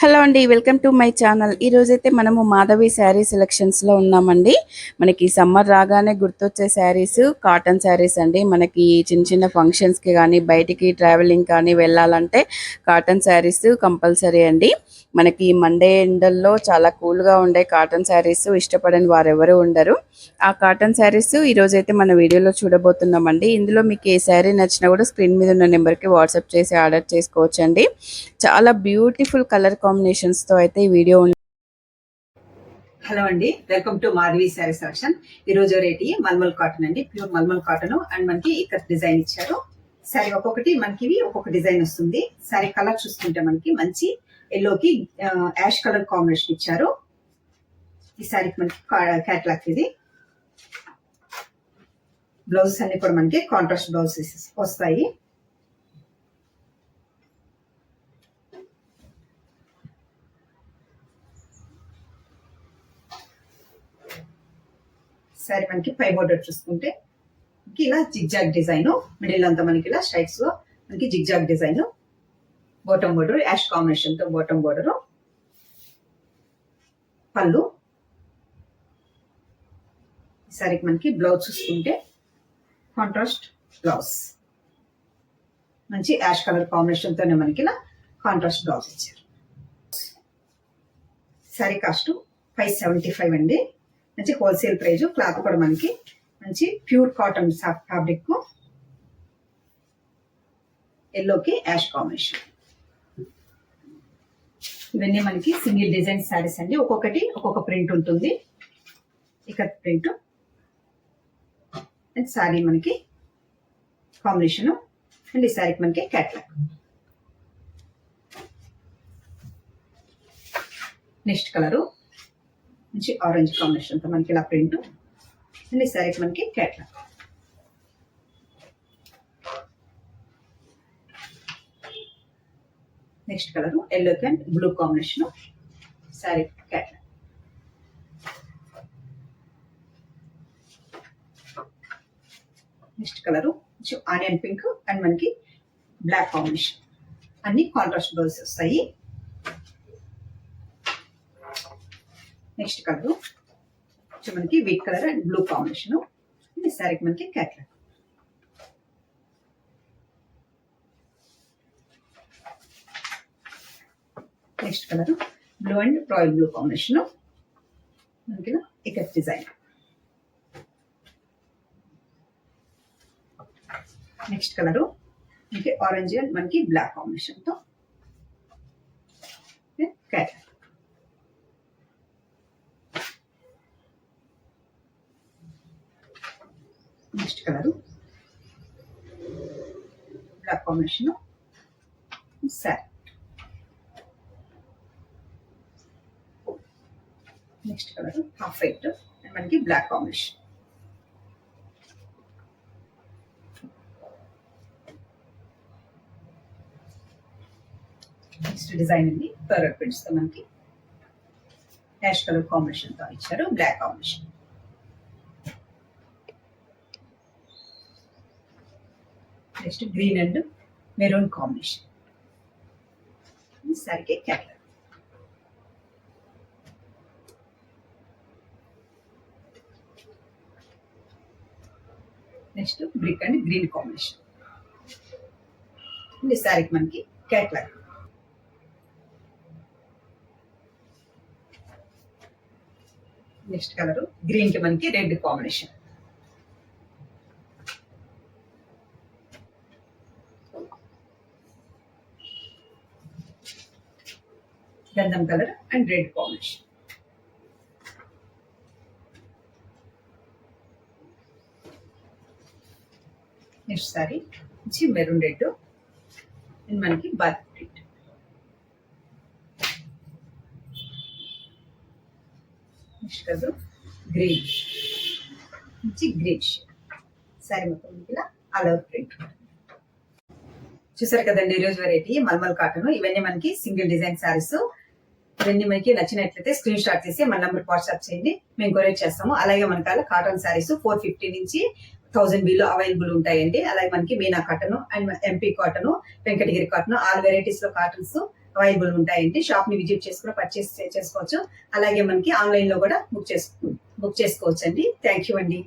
Hello అండి welcome to my channel. ఈ రోజైతే మనము మాధవి శారీ సెలెక్షన్స్లో ఉన్నామండి. మనకి సమ్మర్ రాగానే గుర్తొచ్చే శారీస్ కాటన్ శారీస్ అండి. మనకి చిన్న చిన్న ఫంక్షన్స్కి కానీ బయటికి ట్రావెలింగ్ కానీ వెళ్ళాలంటే కాటన్ శారీస్ కంపల్సరీ అండి. మనకి మండే ఎండల్లో చాలా కూల్గా ఉండే కాటన్ శారీస్ ఇష్టపడని వారెవరూ ఉండరు. ఆ కాటన్ శారీస్ ఈ మన వీడియోలో చూడబోతున్నామండి. ఇందులో మీకు ఏ శారీ నచ్చినా కూడా స్క్రీన్ మీద ఉన్న నెంబర్కి వాట్సాప్ చేసి ఆర్డర్ చేసుకోవచ్చండి. చాలా బ్యూటిఫుల్ కలర్ కాంబినేషన్స్తో అయితే ఈ వీడియో హలో అండి welcome to Madhavi sari selection. ఈ రోజు రేటి మల్మల్ కాటన్ అండి ప్యూర్ మల్మల్ కాటన్. అండ్ మనకి ఇక్కడ డిజైన్ ఇచ్చారు. సారీ ఒక్కొక్కటి మనకి ఇవి ఒక్కొక్క డిజైన్ వస్తుంది. సారీ కలర్ చూసుకుంటే మనకి మంచి ఎల్లోకి యాష్ కలర్ కాంబినేషన్ ఇచ్చారు. ఈ శారీకి మనకి క్యాట్లాక్ ఇది. బ్లౌజెస్ అన్ని కూడా మనకి కాంట్రాస్ట్ బ్లౌజెస్ వస్తాయి. సారీ మనకి పై బోర్డర్ చూసుకుంటే మనకి ఇలా జిగ్జాగ్ డిజైన్ మిడిల్ అంతా మనకి ఇలా స్ట్రైట్స్లో మనకి zigzag design bottom border ash కాంబినేషన్తో బాటమ్ బోర్డర్ పళ్ళు ఈ మనకి బ్లౌజ్ చూసుకుంటే కాంట్రాస్ట్ బ్లౌజ్ మంచి యాష్ కలర్ కాంబినేషన్తోనే మనకి ఇలా కాంట్రాస్ట్ బ్లౌజ్ ఇచ్చారు. Sari cost five seventy five అండి. మంచి హోల్సేల్ ప్రైజ్ క్లాత్ కూడా మనకి మంచి ప్యూర్ కాటన్ ఫ్యాబ్రిక్ ఎల్లోకి యాష్ కాంబినేషన్ ఇవన్నీ మనకి సింగిల్ డిజైన్ శారీస్ అండి. ఒక్కొక్కటి ఒక్కొక్క ప్రింట్ ఉంటుంది. ఇక ప్రింట్ అండ్ శారీ మనకి కాంబినేషన్ అండ్ ఈ శారీకి మనకి క్యాట్లాగ్ నెక్స్ట్ కలరు మంచి ఆరెంజ్ కాంబినేషన్తో మనకి ఇలా ప్రింట్ అండ్ ఈ శారీకి మనకి catalogue next colour yellow and blue combination sari catalogue next colour onion pink and మనకి బ్లాక్ కాంబినేషన్. అన్ని కాంట్రాస్ట్ బ్లౌజెస్ వస్తాయి. నెక్స్ట్ కలర్ మనకి wheat colour and blue combination ఇది శారీకి మనకి catalogue next colour blue and royal blue combination మనకి ఇక్కడ design next colour మనకి ఆరెంజ్ అండ్ మనకి బ్లాక్ కాంబినేషన్తో catalogue next colour black combination sir next colour half white and మనకి బ్లాక్ కాంబినేషన్ నెక్స్ట్ డిజైన్ ఉంది. థర్డ్ ప్రింట్స్ మనకి ash colour కాంబినేషన్తో ఇచ్చారు. Black combination next green and maroon combination సరికి catalogue next brick and green combination ఈ మనకి catalogue next colour గ్రీన్కి మనకి రెడ్ కాంబినేషన్. గంధం colour and red combination. Next sari వచ్చి మెరూన్ రెడ్. అండ్ మనకి బాత్ ప్రింట్ గ్రీన్ వచ్చి గ్రీన్ సారీ మొత్తం ఇలా అలవ్ ప్రింట్ చూసారు కదండి ఈరోజు వెరైటీ మల్మల్ కాటన్ ఇవన్నీ మనకి సింగిల్ డిజైన్ శారీస్ ఇవన్నీ మనకి నచ్చినట్లయితే స్క్రీన్ షాట్ తీసి మన నెంబర్ వాట్సాప్ చేయండి. మేము కొరియర్ చేస్తాము. అలాగే మనకాల కాటన్ శారీస్ ఫోర్ ఫిఫ్టీ నుంచి థౌసండ్ బిలో అవైలబుల్ ఉంటాయండి. అలాగే మనకి Meena cotton and MP cotton Venkatagiri cotton all వెరైటీస్లో cottons available ఉంటాయండి. షాప్ని విజిట్ చేసి కూడా పర్చేస్ చేసుకోవచ్చు. అలాగే మనకి ఆన్లైన్లో కూడా బుక్ చేసుకో బుక్ చేసుకోవచ్చు అండి థ్యాంక్ యూ అండి.